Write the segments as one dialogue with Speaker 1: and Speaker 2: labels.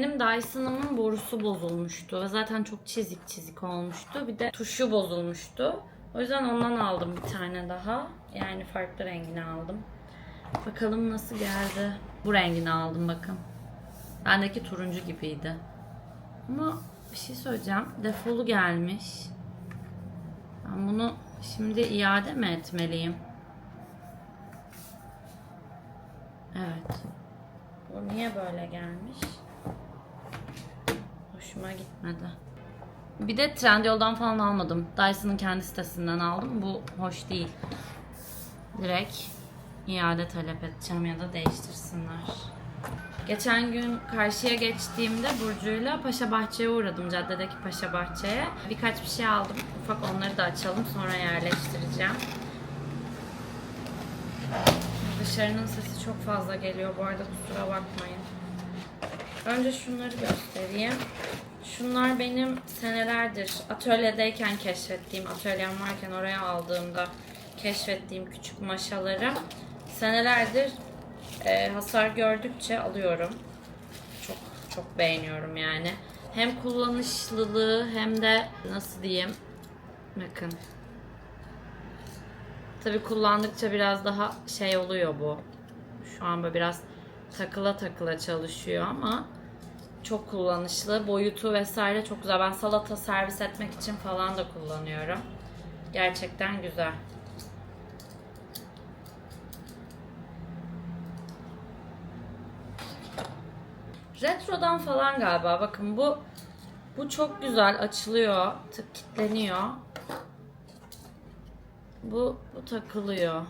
Speaker 1: Benim Dyson'ımın borusu bozulmuştu ve zaten çok çizik çizik olmuştu. Bir de tuşu bozulmuştu. O yüzden ondan aldım bir tane daha. Yani farklı rengini aldım. Bakalım nasıl geldi. Bu rengini aldım bakın. Bendeki turuncu gibiydi. Ama bir şey söyleyeceğim. Defolu gelmiş. Ben bunu şimdi iade mi etmeliyim? Evet. Bu niye böyle gelmiş? Hoşuma gitmedi. Bir de Trendyol'dan falan almadım. Dyson'ın kendi sitesinden aldım. Bu hoş değil. Direkt iade talep edeceğim ya da değiştirsinler. Geçen gün karşıya geçtiğimde Burcu'yla Paşa Bahçe'ye uğradım. Caddedeki Paşa Bahçe'ye. Birkaç bir şey aldım. Ufak onları da açalım. Sonra yerleştireceğim. Dışarının sesi çok fazla geliyor. Bu arada kusura bakmayın. Önce şunları göstereyim. Şunlar benim senelerdir atölyedeyken keşfettiğim, atölyem varken oraya aldığımda keşfettiğim küçük maşaları. Senelerdir e, hasar gördükçe alıyorum. Çok çok beğeniyorum yani. Hem kullanışlılığı hem de nasıl diyeyim? Bakın. Tabii kullandıkça biraz daha şey oluyor bu. Şu an böyle biraz takıla takıla çalışıyor ama çok kullanışlı. Boyutu vesaire çok güzel. Ben salata servis etmek için falan da kullanıyorum. Gerçekten güzel. Retrodan falan galiba. Bakın bu bu çok güzel açılıyor. Tık kilitleniyor. Bu, bu takılıyor.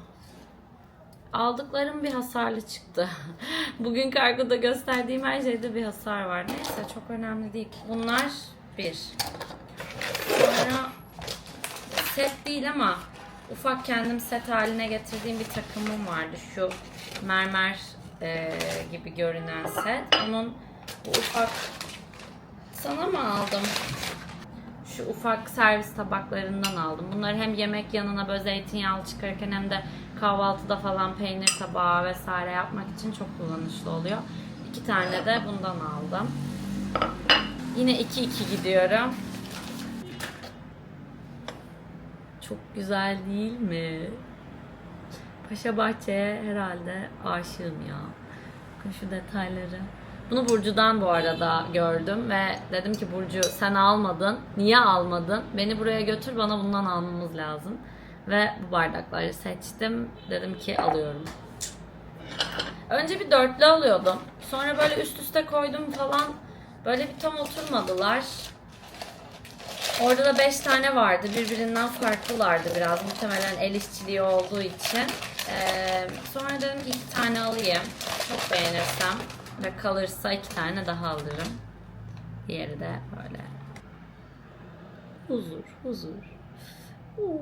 Speaker 1: Aldıklarım bir hasarlı çıktı. Bugün kargoda gösterdiğim her şeyde bir hasar var. Neyse çok önemli değil. Bunlar bir. Sonra set değil ama ufak kendim set haline getirdiğim bir takımım vardı. Şu mermer e, gibi görünen set. Onun bu ufak sana mı aldım? Şu ufak servis tabaklarından aldım. Bunları hem yemek yanına böyle zeytinyağlı çıkarırken hem de kahvaltıda falan peynir tabağı vesaire yapmak için çok kullanışlı oluyor. İki tane de bundan aldım. Yine 2-2 gidiyorum. Çok güzel değil mi? Paşa Bahçe'ye herhalde aşığım ya. Bakın şu detayları. Bunu Burcu'dan bu arada gördüm ve dedim ki Burcu sen almadın. Niye almadın? Beni buraya götür bana bundan almamız lazım. Ve bu bardakları seçtim. Dedim ki alıyorum. Önce bir dörtlü alıyordum. Sonra böyle üst üste koydum falan. Böyle bir tam oturmadılar. Orada da 5 tane vardı. Birbirinden farklılardı biraz. Muhtemelen el işçiliği olduğu için. Ee, sonra dedim ki iki tane alayım. Çok beğenirsem ve kalırsa iki tane daha alırım. Diğeri de böyle. Huzur, huzur. Oo.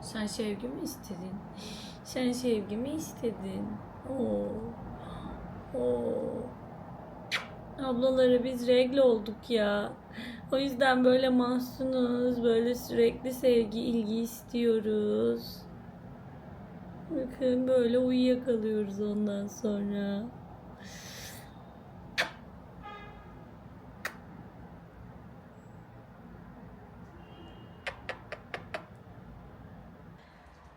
Speaker 1: Sen sevgimi istedin. Sen sevgimi istedin. Oo. Oo. Ablaları biz regle olduk ya. O yüzden böyle mahzunuz. Böyle sürekli sevgi, ilgi istiyoruz. Bakın böyle uyuyakalıyoruz ondan sonra.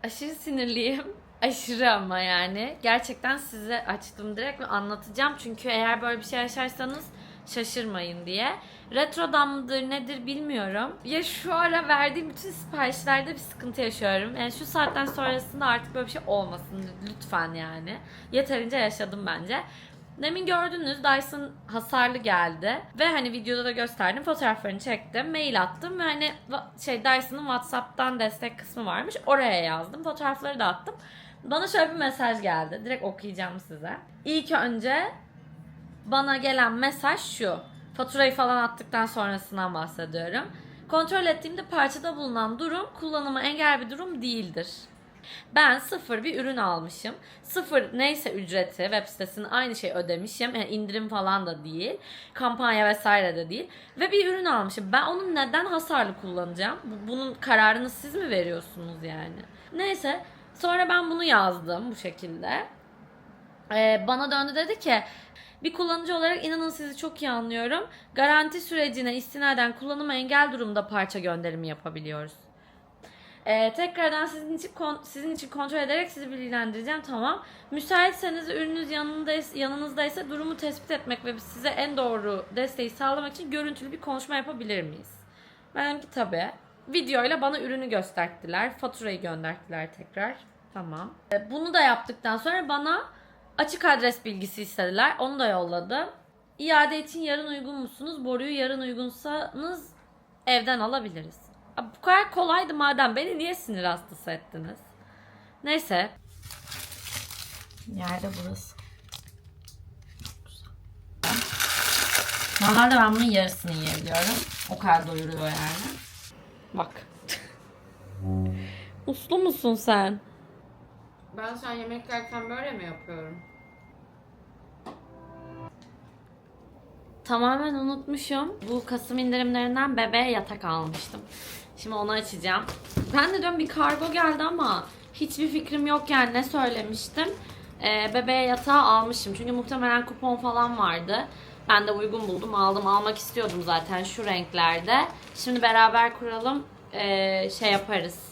Speaker 1: Aşırı sinirliyim. Aşırı ama yani. Gerçekten size açtım direkt ve anlatacağım. Çünkü eğer böyle bir şey yaşarsanız şaşırmayın diye. Retrodan mıdır nedir bilmiyorum. Ya şu ara verdiğim bütün siparişlerde bir sıkıntı yaşıyorum. Yani şu saatten sonrasında artık böyle bir şey olmasın lütfen yani. Yeterince yaşadım bence. Demin gördünüz Dyson hasarlı geldi ve hani videoda da gösterdim fotoğraflarını çektim mail attım ve hani şey Dyson'ın Whatsapp'tan destek kısmı varmış oraya yazdım fotoğrafları da attım. Bana şöyle bir mesaj geldi direkt okuyacağım size. İlk önce bana gelen mesaj şu. Faturayı falan attıktan sonrasından bahsediyorum. Kontrol ettiğimde parçada bulunan durum kullanıma engel bir durum değildir. Ben sıfır bir ürün almışım. Sıfır neyse ücreti web sitesinin aynı şey ödemişim. Yani indirim falan da değil. Kampanya vesaire de değil. Ve bir ürün almışım. Ben onu neden hasarlı kullanacağım? Bu- Bunun kararını siz mi veriyorsunuz yani? Neyse. Sonra ben bunu yazdım bu şekilde. Ee, bana döndü dedi ki bir kullanıcı olarak inanın sizi çok iyi anlıyorum. Garanti sürecine istinaden kullanıma engel durumda parça gönderimi yapabiliyoruz. Ee, tekrardan sizin için kon- sizin için kontrol ederek sizi bilgilendireceğim. Tamam. Müsaitseniz ürününüz yanında yanınızdaysa durumu tespit etmek ve size en doğru desteği sağlamak için görüntülü bir konuşma yapabilir miyiz? Ben dedim ki tabii. Videoyla bana ürünü gösterdiler. Faturayı gönderdiler tekrar. Tamam. Ee, Bunu da yaptıktan sonra bana açık adres bilgisi istediler. Onu da yolladım. İade için yarın uygun musunuz? Boruyu yarın uygunsanız evden alabiliriz. Abi bu kadar kolaydı madem beni niye sinir hastası ettiniz? Neyse. Yerde burası. Normalde ben bunun yarısını yiyebiliyorum. O kadar doyuruyor yani. Bak. Uslu musun sen?
Speaker 2: Ben sen yemek yerken böyle mi yapıyorum?
Speaker 1: Tamamen unutmuşum. Bu Kasım indirimlerinden bebeğe yatak almıştım. Şimdi onu açacağım. Ben de diyorum bir kargo geldi ama hiçbir fikrim yok yani ne söylemiştim. Ee, bebeğe yatağı almışım. Çünkü muhtemelen kupon falan vardı. Ben de uygun buldum aldım. Almak istiyordum zaten şu renklerde. Şimdi beraber kuralım. Ee, şey yaparız.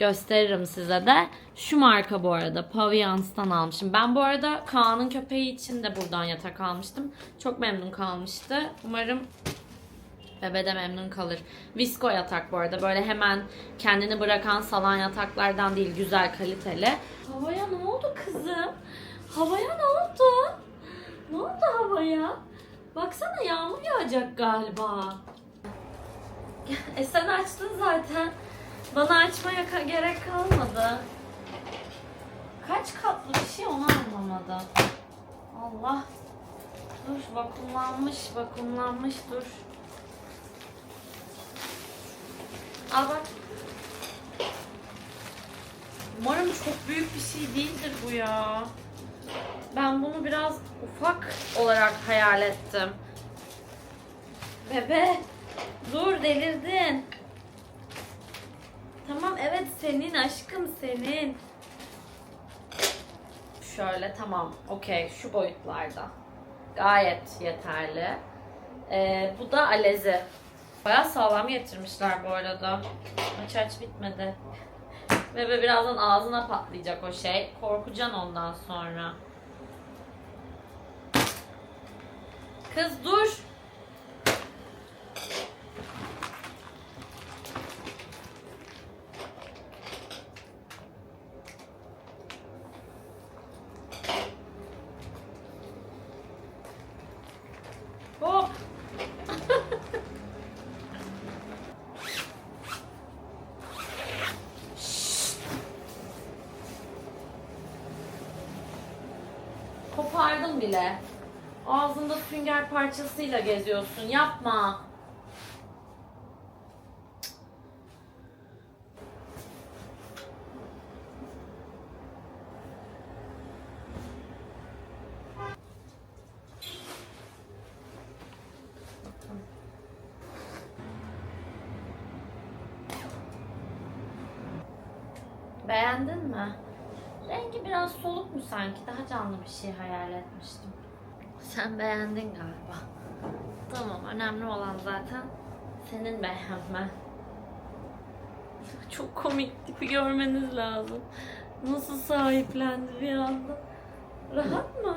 Speaker 1: Gösteririm size de. Şu marka bu arada. Pavians'tan almışım. Ben bu arada Kaan'ın köpeği için de buradan yatak almıştım. Çok memnun kalmıştı. Umarım Bebe de memnun kalır. Visko yatak bu arada. Böyle hemen kendini bırakan salan yataklardan değil. Güzel kaliteli. Havaya ne oldu kızım? Havaya ne oldu? Ne oldu havaya? Baksana yağmur yağacak galiba. E sen açtın zaten. Bana açmaya ka- gerek kalmadı. Kaç katlı bir şey onu anlamadım. Allah. Dur vakumlanmış vakumlanmış dur. Al bak. Umarım çok büyük bir şey değildir bu ya. Ben bunu biraz ufak olarak hayal ettim. Bebe, dur delirdin. Tamam evet senin aşkım senin. Şöyle tamam okey şu boyutlarda. Gayet yeterli. Ee, bu da alezi. Bayağı sağlam getirmişler bu arada. Aç aç bitmedi. Bebe birazdan ağzına patlayacak o şey. Korkacaksın ondan sonra. Kız dur. Bile. Ağzında sünger parçasıyla geziyorsun. Yapma. Beğendin mi? Rengi biraz soluk mu sanki? Daha canlı bir şey hayal etmiştim. Sen beğendin galiba. Tamam, önemli olan zaten senin beğenmen. Çok komik tipi görmeniz lazım. Nasıl sahiplendi bir anda. Rahat mı?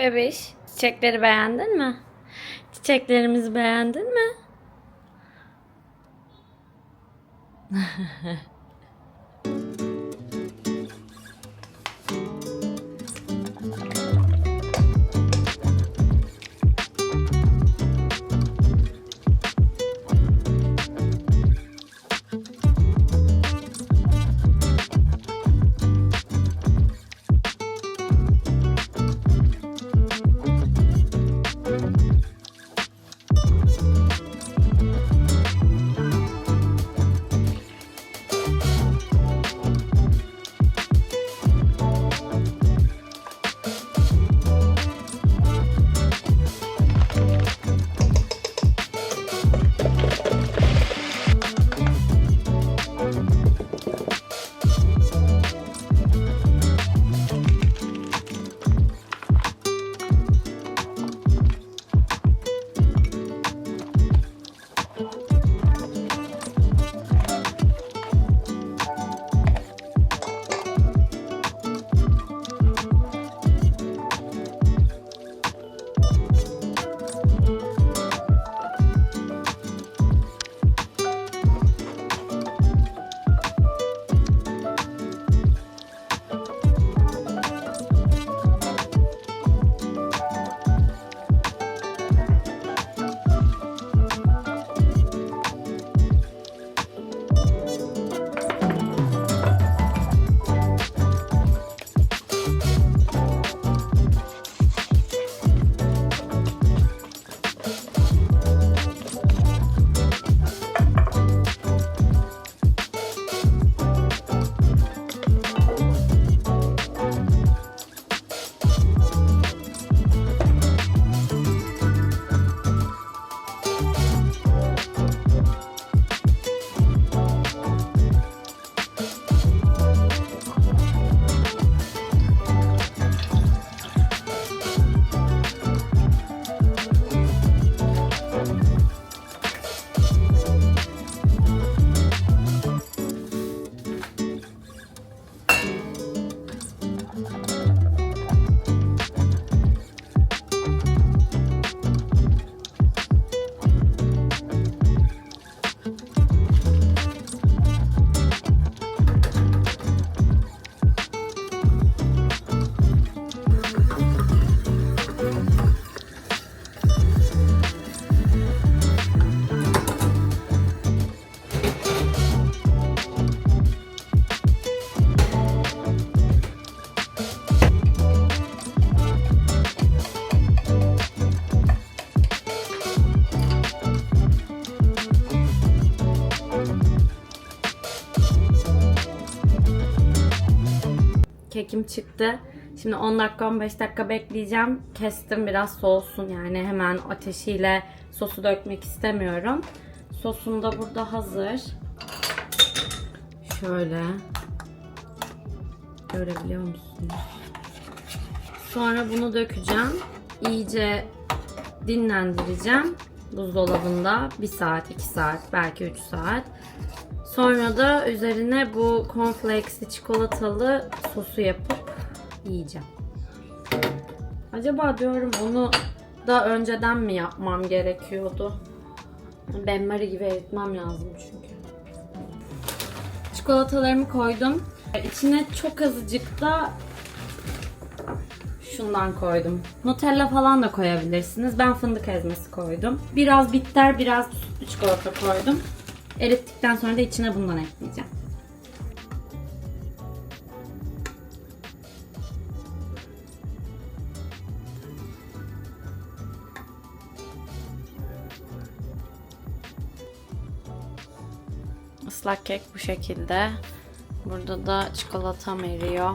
Speaker 1: Bebiş, çiçekleri beğendin mi? Çiçeklerimizi beğendin? Kekim çıktı. Şimdi 10 dakika 15 dakika bekleyeceğim. Kestim biraz soğusun yani hemen ateşiyle sosu dökmek istemiyorum. Sosum da burada hazır. Şöyle. Görebiliyor musunuz? Sonra bunu dökeceğim. İyice dinlendireceğim. Buzdolabında 1 saat, 2 saat, belki 3 saat. Sonra da üzerine bu cornflakesli çikolatalı sosu yapıp yiyeceğim. Acaba diyorum onu da önceden mi yapmam gerekiyordu? Benmari gibi eritmem lazım çünkü. Çikolatalarımı koydum. İçine çok azıcık da şundan koydum. Nutella falan da koyabilirsiniz. Ben fındık ezmesi koydum. Biraz bitter, biraz sütlü çikolata koydum. Erittikten sonra da içine bundan ekleyeceğim. Islak kek bu şekilde. Burada da çikolatam eriyor.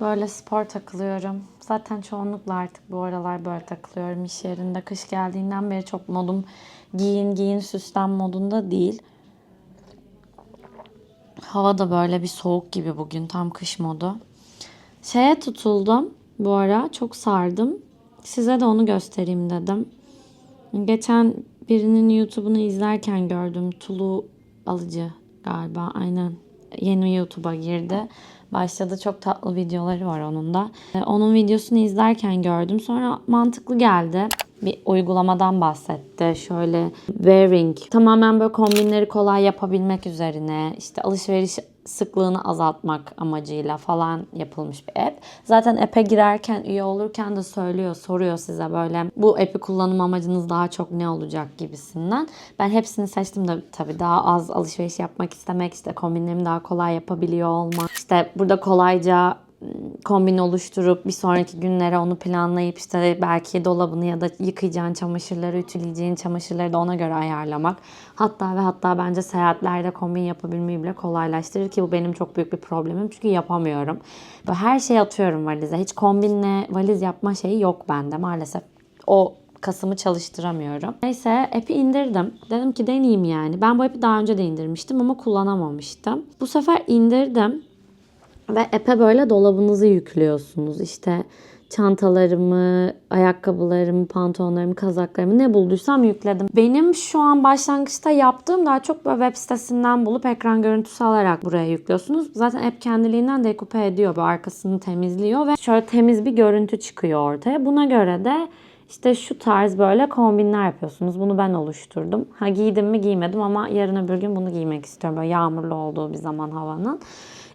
Speaker 1: Böyle spor takılıyorum. Zaten çoğunlukla artık bu aralar böyle takılıyorum iş yerinde. Kış geldiğinden beri çok modum giyin giyin süslen modunda değil. Hava da böyle bir soğuk gibi bugün tam kış modu. Şeye tutuldum bu ara çok sardım. Size de onu göstereyim dedim. Geçen birinin YouTube'unu izlerken gördüm. Tulu Alıcı galiba aynen. Yeni YouTube'a girdi. Başladı çok tatlı videoları var onun da. Ee, Onun videosunu izlerken gördüm. Sonra mantıklı geldi. Bir uygulamadan bahsetti. Şöyle wearing tamamen böyle kombinleri kolay yapabilmek üzerine işte alışveriş sıklığını azaltmak amacıyla falan yapılmış bir app. Zaten app'e girerken üye olurken de söylüyor, soruyor size böyle bu app'i kullanım amacınız daha çok ne olacak gibisinden. Ben hepsini seçtim de tabii daha az alışveriş yapmak istemek, işte kombinlerimi daha kolay yapabiliyor olmak. İşte burada kolayca kombin oluşturup bir sonraki günlere onu planlayıp işte belki dolabını ya da yıkayacağın çamaşırları, ütüleyeceğin çamaşırları da ona göre ayarlamak. Hatta ve hatta bence seyahatlerde kombin yapabilmeyi bile kolaylaştırır ki bu benim çok büyük bir problemim çünkü yapamıyorum. Böyle her şeyi atıyorum valize. Hiç kombinle valiz yapma şeyi yok bende maalesef. O kasımı çalıştıramıyorum. Neyse app'i indirdim. Dedim ki deneyeyim yani. Ben bu app'i daha önce de indirmiştim ama kullanamamıştım. Bu sefer indirdim. Ve app'e böyle dolabınızı yüklüyorsunuz. İşte çantalarımı, ayakkabılarımı, pantolonlarımı, kazaklarımı ne bulduysam yükledim. Benim şu an başlangıçta yaptığım daha çok böyle web sitesinden bulup ekran görüntüsü alarak buraya yüklüyorsunuz. Zaten app kendiliğinden dekupe ediyor. Böyle arkasını temizliyor ve şöyle temiz bir görüntü çıkıyor ortaya. Buna göre de İşte şu tarz böyle kombinler yapıyorsunuz. Bunu ben oluşturdum. Ha giydim mi giymedim ama yarın öbür gün bunu giymek istiyorum. Böyle yağmurlu olduğu bir zaman havanın.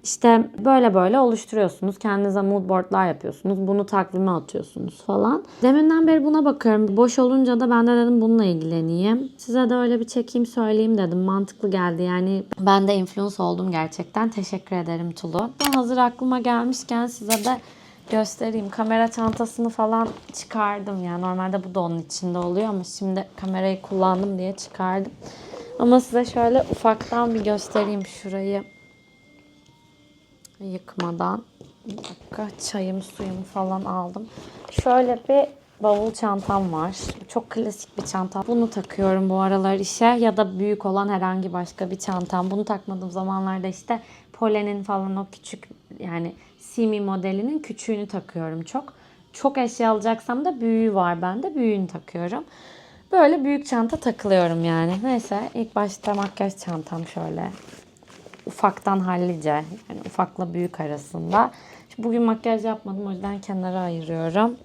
Speaker 1: İşte böyle böyle oluşturuyorsunuz. Kendinize mood boardlar yapıyorsunuz. Bunu takvime atıyorsunuz falan. Deminden beri buna bakıyorum. Boş olunca da ben de dedim bununla ilgileneyim. Size de öyle bir çekeyim söyleyeyim dedim. Mantıklı geldi. Yani ben de influence oldum gerçekten. Teşekkür ederim Tulu. Ben hazır aklıma gelmişken size de göstereyim. Kamera çantasını falan çıkardım. Yani normalde bu da onun içinde oluyor ama şimdi kamerayı kullandım diye çıkardım. Ama size şöyle ufaktan bir göstereyim şurayı yıkmadan. Bir dakika çayım suyumu falan aldım. Şöyle bir bavul çantam var. Çok klasik bir çanta. Bunu takıyorum bu aralar işe ya da büyük olan herhangi başka bir çantam. Bunu takmadığım zamanlarda işte Polen'in falan o küçük yani Simi modelinin küçüğünü takıyorum çok. Çok eşya alacaksam da büyüğü var bende. Büyüğünü takıyorum. Böyle büyük çanta takılıyorum yani. Neyse ilk başta makyaj çantam şöyle ufaktan hallice. Yani ufakla büyük arasında. Şimdi bugün makyaj yapmadım o yüzden kenara ayırıyorum.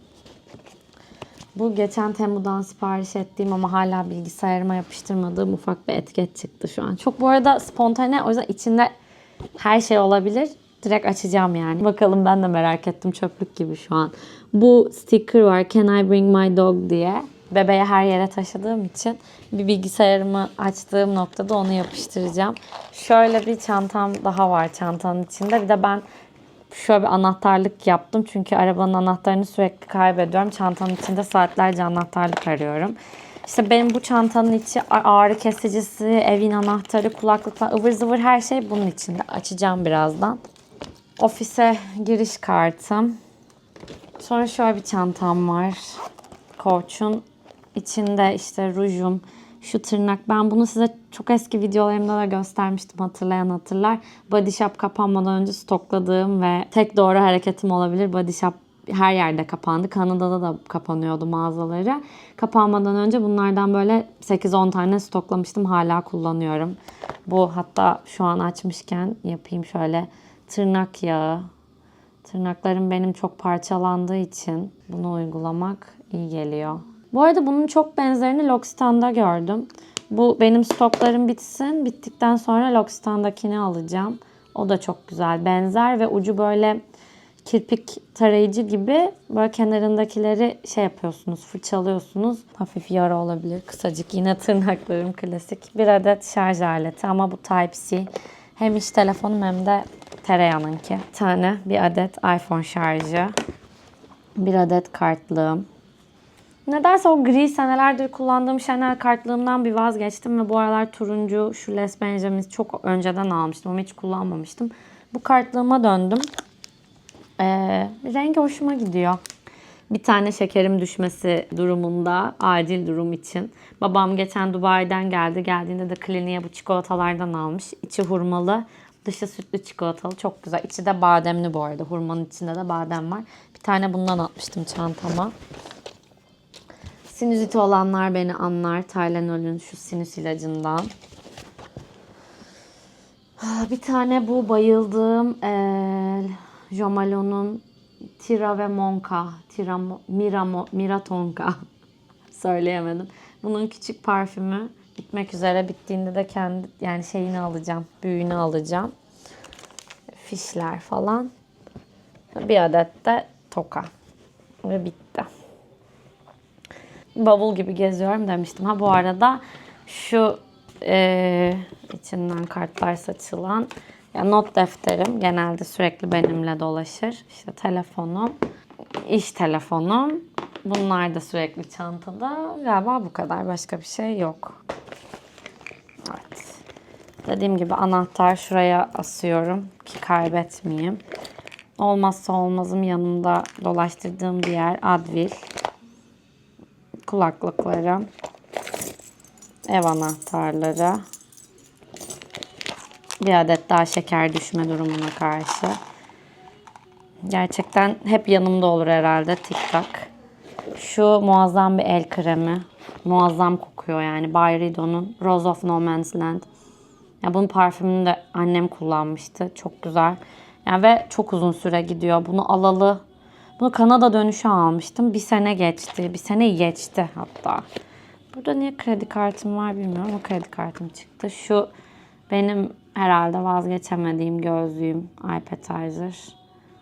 Speaker 1: Bu geçen Temu'dan sipariş ettiğim ama hala bilgisayarıma yapıştırmadığım ufak bir etiket çıktı şu an. Çok bu arada spontane o yüzden içinde her şey olabilir. Direkt açacağım yani. Bakalım ben de merak ettim çöplük gibi şu an. Bu sticker var Can I Bring My Dog diye. Bebeği her yere taşıdığım için bir bilgisayarımı açtığım noktada onu yapıştıracağım. Şöyle bir çantam daha var çantanın içinde. Bir de ben şöyle bir anahtarlık yaptım. Çünkü arabanın anahtarını sürekli kaybediyorum. Çantanın içinde saatlerce anahtarlık arıyorum. İşte benim bu çantanın içi ağrı kesicisi, evin anahtarı, kulaklıklar, ıvır zıvır her şey bunun içinde. Açacağım birazdan. Ofise giriş kartım. Sonra şöyle bir çantam var. Coach'un içinde işte rujum, şu tırnak. Ben bunu size çok eski videolarımda da göstermiştim hatırlayan hatırlar. Body Shop kapanmadan önce stokladığım ve tek doğru hareketim olabilir. Body Shop her yerde kapandı. Kanada'da da kapanıyordu mağazaları. Kapanmadan önce bunlardan böyle 8-10 tane stoklamıştım. Hala kullanıyorum. Bu hatta şu an açmışken yapayım şöyle tırnak yağı. Tırnaklarım benim çok parçalandığı için bunu uygulamak iyi geliyor. Bu arada bunun çok benzerini L'Occitane'da gördüm. Bu benim stoklarım bitsin. Bittikten sonra L'Occitane'dakini alacağım. O da çok güzel. Benzer ve ucu böyle kirpik tarayıcı gibi böyle kenarındakileri şey yapıyorsunuz, fırçalıyorsunuz. Hafif yara olabilir. Kısacık yine tırnaklarım klasik. Bir adet şarj aleti ama bu Type-C. Hem iş telefonum hem de tereyağınınki. Bir tane bir adet iPhone şarjı. Bir adet kartlığım. Nedense o gri senelerdir kullandığım Chanel kartlığımdan bir vazgeçtim ve bu aralar turuncu şu Les Benjamin'i çok önceden almıştım ama hiç kullanmamıştım. Bu kartlığıma döndüm. Ee, rengi hoşuma gidiyor. Bir tane şekerim düşmesi durumunda acil durum için. Babam geçen Dubai'den geldi. Geldiğinde de kliniğe bu çikolatalardan almış. İçi hurmalı, dışı sütlü çikolatalı. Çok güzel. İçi de bademli bu arada. Hurmanın içinde de badem var. Bir tane bundan atmıştım çantama. Sinüziti olanlar beni anlar. Tylenol'ün şu sinüs ilacından. Ah, Bir tane bu bayıldığım eee Jomalon'un Tira ve Monka, Tira, Mira, Miratonka söyleyemedim. Bunun küçük parfümü bitmek üzere. Bittiğinde de kendi yani şeyini alacağım, büyüğünü alacağım. Fişler falan. Bir adet de toka. Ve bitti bavul gibi geziyorum demiştim. Ha bu arada şu e, içinden kartlar saçılan ya not defterim genelde sürekli benimle dolaşır. İşte telefonum, iş telefonum. Bunlar da sürekli çantada. Galiba bu kadar. Başka bir şey yok. Evet. Dediğim gibi anahtar şuraya asıyorum ki kaybetmeyeyim. Olmazsa olmazım yanımda dolaştırdığım bir yer Advil kulaklıkları, ev anahtarları, bir adet daha şeker düşme durumuna karşı. Gerçekten hep yanımda olur herhalde TikTok. Şu muazzam bir el kremi. Muazzam kokuyor yani. By Rido'nun Rose of No Man's Land. Ya bunun parfümünü de annem kullanmıştı. Çok güzel. Yani ve çok uzun süre gidiyor. Bunu alalı Bunu Kanada dönüşü almıştım. Bir sene geçti. Bir sene geçti hatta. Burada niye kredi kartım var bilmiyorum ama kredi kartım çıktı. Şu benim herhalde vazgeçemediğim gözlüğüm iPetizer.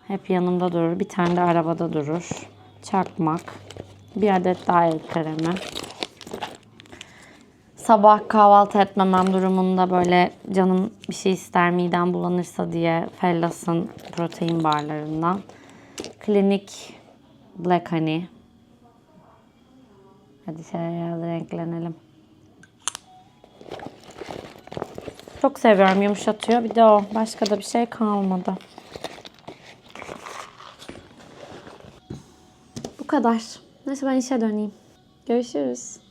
Speaker 1: Hep yanımda durur. Bir tane de arabada durur. Çakmak. Bir adet daha el kremi. Sabah kahvaltı etmemem durumunda böyle canım bir şey ister midem bulanırsa diye Fellas'ın protein barlarından. Klinik Black Honey. Hadi biraz renklenelim. Çok seviyorum yumuşatıyor. Bir de o. Başka da bir şey kalmadı. Bu kadar. Neyse ben işe döneyim. Görüşürüz.